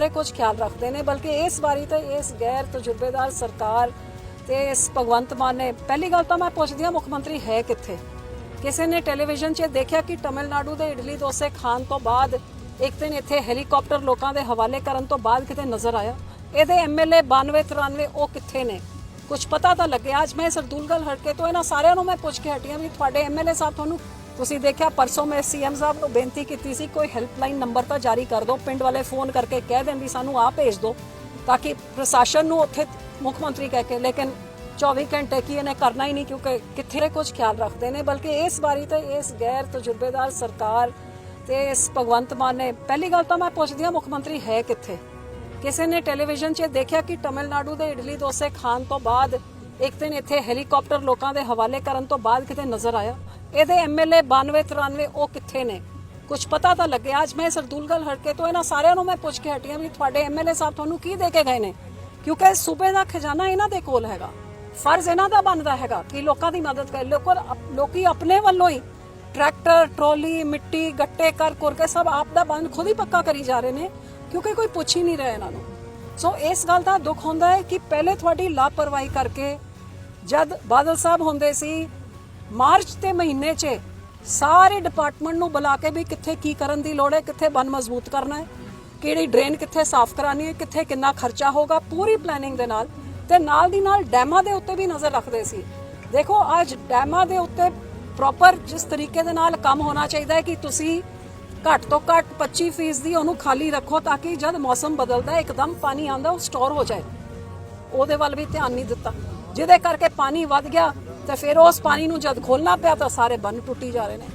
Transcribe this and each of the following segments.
ਸਾਰੇ ਕੁਝ ਖਿਆਲ ਰੱਖਦੇ ਨੇ, ਬਲਕਿ ਇਸ ਵਾਰੀ ਤਾਂ ਇਸ ਗੈਰ ਤਜਰਬੇਦਾਰ ਸਰਕਾਰ ਤੇ ਇਸ ਭਗਵੰਤ ਮਾਨ ਨੇ, ਪਹਿਲੀ ਗੱਲ ਤਾਂ ਮੈਂ ਪੁੱਛਦੀ ਹਾਂ, ਮੁੱਖ ਮੰਤਰੀ ਹੈ ਕਿੱਥੇ? ਕਿਸੇ ਨੇ ਟੈਲੀਵਿਜ਼ਨ 'ਚ ਦੇਖਿਆ ਕਿ ਤਮਿਲਨਾਡੂ ਦੇ ਇਡਲੀ ਡੋਸੇ ਖਾਣ ਤੋਂ ਬਾਅਦ ਇੱਕ ਦਿਨ ਇੱਥੇ ਹੈਲੀਕਾਪਟਰ ਲੋਕਾਂ ਦੇ ਹਵਾਲੇ ਕਰਨ ਤੋਂ ਬਾਅਦ ਕਿਤੇ ਨਜ਼ਰ ਆਇਆ? ਇਹਦੇ ਐਮਐਲਏ 92 93 ਉਹ ਕਿੱਥੇ ਨੇ? ਕੁਝ ਪਤਾ ਤਾਂ ਲੱਗਿਆ, ਅੱਜ ਮੈਂ ਸਰਦੂਲਗਲ ਹਲਕੇ ਤੋਂ ਇਹਨਾਂ ਸਾਰਿਆਂ ਨੂੰ ਮੈਂ ਪੁੱਛ ਕੇ ਹਟੀਆਂ ਵੀ ਤੁਹਾਡੇ ਐਮਐਲਏ ਸਾਹਿਬ ਤੁਹਾਨੂੰ ਤੁਸੀਂ ਦੇਖਿਆ, ਪਰਸੋਂ ਮੈਂ ਸੀਐਮ ਸਾਹਿਬ ਨੂੰ ਬੇਨਤੀ ਕੀਤੀ ਸੀ, ਕੋਈ ਹੈਲਪਲਾਈਨ ਨੰਬਰ ਤਾਂ ਜਾਰੀ ਕਰ ਦਿਓ, ਪਿੰਡ ਵਾਲੇ ਫੋਨ ਕਰਕੇ ਕਹਿ ਦੇਣ ਵੀ ਸਾਨੂੰ ਆਪ ਭੇਜ ਦਿਓ, ਤਾਂ ਕਿ ਪ੍ਰਸ਼ਾਸਨ ਨੂੰ ਉੱਥੇ ਮੁੱਖ ਮੰਤਰੀ ਕਹਿ ਕੇ, ਲੇਕਿਨ 24 ਘੰਟੇ ਕੀ ਇਹਨੇ ਕਰਨਾ ਹੀ ਨਹੀਂ, ਕਿਉਂਕਿ ਕਿੱਥੇ ਕੁਝ ਖਿਆਲ ਰੱਖਦੇ ਨੇ, ਬਲਕਿ ਇਸ ਵਾਰੀ ਤਾਂ ਇਸ ਗੈਰ ਤਜਰਬੇਦਾਰ ਸਰਕਾਰ ਤੇ ਇਸ ਭਗਵੰਤ ਮਾਨ ਨੇ, ਪਹਿਲੀ ਗੱਲ ਤਾਂ ਮੈਂ ਪੁੱਛਦੀ ਹਾਂ, ਮੁੱਖ ਮੰਤਰੀ ਹੈ ਕਿੱਥੇ? ਕਿਸੇ ਨੇ ਟੈਲੀਵਿਜ਼ਨ 'ਚ ਦੇਖਿਆ ਕਿ ਤਮਿਲਨਾਡੂ ਦੇ ਇਡਲੀ ਡੋਸੇ ਖਾਣ ਤੋਂ ਬਾਅਦ ਇੱਕ ਦਿਨ ਇੱਥੇ ਹੈਲੀਕਾਪਟਰ ਲੋਕਾਂ ਦੇ ਹਵਾਲੇ ਕਰਨ ਤੋਂ ਬਾਅਦ ਕਿਤੇ ਨਜ਼ਰ ਆਇਆ? ਇਹਦੇ ਐਮਐਲਏ 92 93 ਉਹ ਕਿੱਥੇ ਨੇ? ਕੁਝ ਪਤਾ ਤਾਂ ਲੱਗਿਆ ਅੱਜ ਮੈਂ ਸਰਦੂਲਗਲ ਹਟਕੇ ਤੋਂ ਇਹਨਾਂ ਸਾਰਿਆਂ ਨੂੰ ਮੈਂ ਪੁੱਛ ਕੇ ਹਟੀ ਹਾਂ ਵੀ ਤੁਹਾਡੇ ਐਮਐਲਏ ਸਾਹਿਬ ਤੁਹਾਨੂੰ ਕੀ ਦੇ ਕੇ ਗਏ ਨੇ? ਕਿਉਂਕਿ ਸੂਬੇ ਦਾ ਖਜ਼ਾਨਾ ਇਹਨਾਂ ਦੇ ਕੋਲ ਹੈਗਾ। ਫਰਜ਼ ਇਹਨਾਂ ਦਾ ਬਣਦਾ ਹੈਗਾ ਕਿ ਲੋਕਾਂ ਦੀ ਮਦਦ ਕਰੇ। ਲੋਕਾਂ ਲੋਕੀ ਆਪਣੇ ਵੱਲੋਂ ਹੀ ਟਰੈਕਟਰ, ਟਰੋਲੀ, ਮਿੱਟੀ, ਗੱਟੇ ਕਰ ਕਰ ਕੇ ਸਭ ਆਪ ਦਾ ਬੰਦ ਖੁਦ ਹੀ ਪੱਕਾ ਕਰੀ ਜਾ ਰਹੇ ਨੇ, ਕਿਉਂਕਿ ਕੋਈ ਪੁੱਛ ਹੀ ਨਹੀਂ ਰਿਹਾ ਇਹਨਾਂ ਨੂੰ। ਸੋ ਇਸ ਗੱਲ ਦਾ ਦੁੱਖ ਹੁੰਦਾ ਹੈ ਕਿ ਪਹਿਲੇ ਤੁਹਾਡੀ ਲਾਪਰਵਾਹੀ ਕਰਕੇ ਜਦ ਬਾਦਲ ਸਾਹਿਬ ਹੁੰਦੇ ਸੀ ਮਾਰਚ ਦੇ ਮਹੀਨੇ 'ਚ ਸਾਰੇ ਡਿਪਾਰਟਮੈਂਟ ਨੂੰ ਬੁਲਾ ਕੇ ਵੀ ਕਿੱਥੇ ਕੀ ਕਰਨ ਦੀ ਲੋੜ ਹੈ, ਕਿੱਥੇ ਬੰਨ ਮਜ਼ਬੂਤ ਕਰਨਾ ਹੈ, ਕਿਹੜੀ ਡਰੇਨ ਕਿੱਥੇ ਸਾਫ਼ ਕਰਾਣੀ ਹੈ, ਕਿੱਥੇ ਕਿੰਨਾ ਖਰਚਾ ਹੋਗਾ ਪੂਰੀ ਪਲੈਨਿੰਗ ਦੇ ਨਾਲ ਤੇ ਨਾਲ ਦੀ ਨਾਲ ਡੈਮਾਂ ਦੇ ਉੱਤੇ ਵੀ ਨਜ਼ਰ ਰੱਖਦੇ ਸੀ। ਦੇਖੋ, ਅੱਜ ਡੈਮਾਂ ਦੇ ਉੱਤੇ ਪ੍ਰੋਪਰ ਜਿਸ ਤਰੀਕੇ ਦੇ ਨਾਲ ਕੰਮ ਹੋਣਾ ਚਾਹੀਦਾ ਹੈ ਕਿ ਤੁਸੀਂ ਘੱਟ ਤੋਂ ਘੱਟ 25% ਦੀ ਉਹਨੂੰ ਖਾਲੀ ਰੱਖੋ ਤਾਂ ਕਿ ਜਦ ਮੌਸਮ ਬਦਲਦਾ ਹੈ, ਇੱਕਦਮ ਪਾਣੀ ਆਂਦਾ ਉਹ ਸਟੋਰ ਹੋ ਜਾਏ। ਉਹਦੇ ਵੱਲ ਵੀ ਧਿਆਨ ਨਹੀਂ ਦਿੱਤਾ। ਜਿਹਦੇ ਕਰਕੇ ਪਾਣੀ ਵੱਧ ਗਿਆ ਤੇ ਫਿਰ ਉਸ ਪਾਣੀ ਨੂੰ ਜਦ ਖੋਲਣਾ ਪਿਆ ਤਾਂ ਸਾਰੇ ਬੰਨ ਟੁੱਟੀ ਜਾ ਰਹੇ ਨੇ।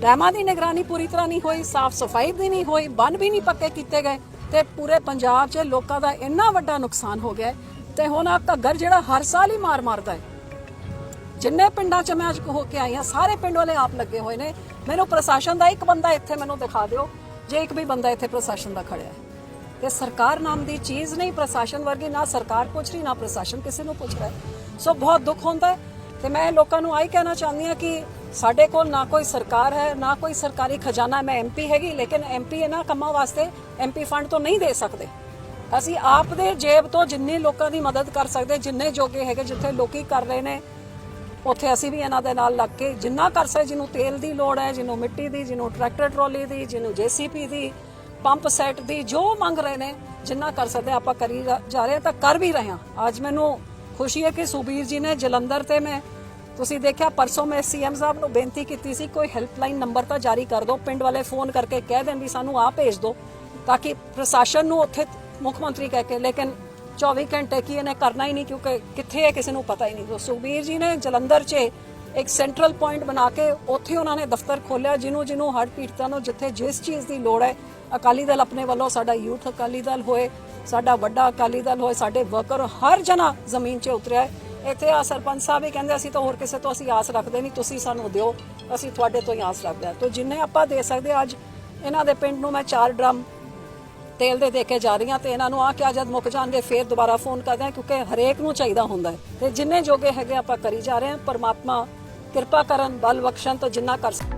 ਡੈਮਾਂ ਦੀ ਨਿਗਰਾਨੀ ਪੂਰੀ ਤਰ੍ਹਾਂ ਨਹੀਂ ਹੋਈ, ਸਾਫ਼ ਸਫ਼ਾਈ ਵੀ ਨਹੀਂ ਹੋਈ, ਬੰਨ ਵੀ ਨਹੀਂ ਪੱਕੇ ਕੀਤੇ ਗਏ ਤੇ ਪੂਰੇ ਪੰਜਾਬ 'ਚ ਲੋਕਾਂ ਦਾ ਇੰਨਾ ਵੱਡਾ ਨੁਕਸਾਨ ਹੋ ਗਿਆ ਹੈ ਤੇ ਹੁਣ ਆ ਘੱਗਰ ਜਿਹੜਾ ਹਰ ਸਾਲ ਹੀ ਮਾਰ ਮਾਰਦਾ ਹੈ। ਜਿੰਨੇ ਪਿੰਡਾਂ 'ਚ ਮੈਂ ਅੱਜ ਹੋ ਕੇ ਆਈ ਹਾਂ, ਸਾਰੇ ਪਿੰਡ ਵਾਲੇ ਆਪ ਲੱਗੇ ਹੋਏ ਨੇ। ਮੈਨੂੰ ਪ੍ਰਸ਼ਾਸਨ ਦਾ ਇੱਕ ਬੰਦਾ ਇੱਥੇ ਮੈਨੂੰ ਦਿਖਾ ਦਿਓ, ਜੇ ਇੱਕ ਵੀ ਬੰਦਾ ਇੱਥੇ ਪ੍ਰਸ਼ਾਸਨ ਦਾ ਖੜਿਆ ਹੈ। ਤੇ ਸਰਕਾਰ ਨਾਮ ਦੀ ਚੀਜ਼ ਨਹੀਂ ਪ੍ਰਸ਼ਾਸਨ ਵਰਗੀ, ਨਾ ਸਰਕਾਰ ਪੁੱਛ ਰਹੀ, ਨਾ ਪ੍ਰਸ਼ਾਸਨ ਕਿਸੇ ਨੂੰ ਪੁੱਛ ਰਿਹਾ ਸੋ ਬਹੁਤ ਦੁੱਖ ਹੁੰਦਾ ਹੈ। ਤੇ ਮੈਂ ਲੋਕਾਂ ਨੂੰ ਆਹੀ ਕਹਿਣਾ ਚਾਹੁੰਦੀ ਹਾਂ ਕਿ ਸਾਡੇ ਕੋਲ ਨਾ ਕੋਈ ਸਰਕਾਰ ਹੈ, ਨਾ ਕੋਈ ਸਰਕਾਰੀ ਖਜ਼ਾਨਾ, ਮੈਂ ਐਮਪੀ ਹੈਗੀ, ਲੇਕਿਨ ਐਮਪੀ ਇਹਨਾਂ ਕੰਮਾਂ ਵਾਸਤੇ ਐਮਪੀ ਫੰਡ ਤੋਂ ਨਹੀਂ ਦੇ ਸਕਦੇ। ਅਸੀਂ ਆਪ ਦੇ ਜੇਬ ਤੋਂ ਜਿੰਨੇ ਲੋਕਾਂ ਦੀ ਮਦਦ ਕਰ ਸਕਦੇ, ਜਿੰਨੇ ਜੋਗੇ ਹੈਗੇ, ਜਿੱਥੇ ਲੋਕੀ ਕਰ ਰਹੇ ਨੇ, ਉੱਥੇ ਅਸੀਂ ਵੀ ਇਹਨਾਂ ਦੇ ਨਾਲ ਲੱਗ ਕੇ ਜਿੰਨਾ ਕਰ ਸਕਦੇ, ਜਿਹਨੂੰ ਤੇਲ ਦੀ ਲੋੜ ਹੈ, ਜਿਹਨੂੰ ਮਿੱਟੀ ਦੀ, ਜਿਹਨੂੰ ਟਰੈਕਟਰ ਟਰਾਲੀ ਦੀ, ਜਿਹਨੂੰ ਜੀਸੀਪੀ ਦੀ, ਪੰਪ ਸੈਟ ਦੀ, ਜੋ ਮੰਗ ਰਹੇ ਨੇ, ਜਿੰਨਾ ਕਰ ਸਕਦੇ ਆਪਾਂ ਕਰੀ ਜਾ ਜਾ ਰਹੇ ਹਾਂ, ਤਾਂ ਕਰ ਵੀ ਰਹੇ ਹਾਂ। ਅੱਜ ਮੈਨੂੰ ਖੁਸ਼ੀ ਹੈ ਕਿ ਸੁਬੀਰ ਜੀ ਨੇ ਜਲੰਧਰ ਤੇ ਮੈਂ ਤੁਸੀਂ ਦੇਖਿਆ, ਪਰਸੋਂ ਮੈਂ ਸੀਐਮ ਸਾਹਿਬ ਨੂੰ ਬੇਨਤੀ ਕੀਤੀ ਸੀ, ਕੋਈ ਹੈਲਪਲਾਈਨ ਨੰਬਰ ਤਾਂ ਜਾਰੀ ਕਰ ਦਿਓ, ਪਿੰਡ ਵਾਲੇ ਫੋਨ ਕਰਕੇ ਕਹਿ ਦੇਣ ਵੀ ਸਾਨੂੰ ਆਪ ਭੇਜ ਦਿਓ, ਤਾਂ ਕਿ ਪ੍ਰਸ਼ਾਸਨ ਨੂੰ ਉੱਥੇ ਮੁੱਖ ਮੰਤਰੀ ਕਹਿ ਕੇ, ਲੇਕਿਨ 24 ਘੰਟੇ ਕੀ ਇਹਨੇ ਕਰਨਾ ਹੀ ਨਹੀਂ, ਕਿਉਂਕਿ ਕਿੱਥੇ ਹੈ ਕਿਸੇ ਨੂੰ ਪਤਾ ਹੀ ਨਹੀਂ। ਸੋ ਸੁਖਬੀਰ ਜੀ ਨੇ ਜਲੰਧਰ 'ਚ ਇੱਕ ਸੈਂਟਰਲ ਪੁਆਇੰਟ ਬਣਾ ਕੇ ਉੱਥੇ ਉਹਨਾਂ ਨੇ ਦਫ਼ਤਰ ਖੋਲ੍ਹਿਆ, ਜਿਹਨੂੰ ਜਿਹਨੂੰ ਹੜ੍ਹ ਪੀੜਤਾਂ ਨੂੰ ਜਿੱਥੇ ਜਿਸ ਚੀਜ਼ ਦੀ ਲੋੜ ਹੈ, ਅਕਾਲੀ ਦਲ ਆਪਣੇ ਵੱਲੋਂ ਸਾਡਾ ਯੂਥ ਅਕਾਲੀ ਦਲ ਹੋਏ ਸਾਡਾ ਵੱਡਾ ਅਕਾਲੀ ਦਲ ਹੋਏ, ਸਾਡੇ ਵਰਕਰ, ਹਰ ਜਨਾ ਜ਼ਮੀਨ 'ਚ ਉਤਰਿਆ ਹੈ। ਇੱਥੇ ਆ ਸਰਪੰਚ ਸਾਹਿਬ ਵੀ ਕਹਿੰਦੇ, ਅਸੀਂ ਤਾਂ ਹੋਰ ਕਿਸੇ ਤੋਂ ਅਸੀਂ ਆਸ ਰੱਖਦੇ ਨਹੀਂ, ਤੁਸੀਂ ਸਾਨੂੰ ਦਿਓ, ਅਸੀਂ ਤੁਹਾਡੇ ਤੋਂ ਹੀ ਆਸ ਰੱਖਦੇ ਹਾਂ। ਤੋਂ ਜਿੰਨੇ ਆਪਾਂ ਦੇ ਸਕਦੇ ਅੱਜ ਇਹਨਾਂ ਦੇ ਪਿੰਡ ਨੂੰ ਮੈਂ ਚਾਰ ਡਰਮ ਤੇਲ ਦੇ ਦੇ ਕੇ ਜਾ ਰਹੀਆਂ ਤੇ ਇਹਨਾਂ ਨੂੰ ਆ ਕਿ ਜਦ ਮੁੱਕ ਜਾਣਗੇ ਫੇਰ ਦੁਬਾਰਾ ਫੋਨ ਕਰਦੇ ਆ ਕਿਉਂਕਿ ਹਰੇਕ ਨੂੰ ਚਾਹੀਦਾ ਹੁੰਦਾ ਹੈ। ਤੇ ਜਿੰਨੇ ਜੋਗੇ ਹੈਗੇ ਆਪਾਂ ਕਰੀ ਜਾ ਰਹੇ ਹਾਂ, ਪਰਮਾਤਮਾ ਕਿਰਪਾ ਕਰਨ, ਬਲ ਬਖਸ਼ਣ ਤੋਂ ਜਿੰਨਾ ਕਰ ਸਕ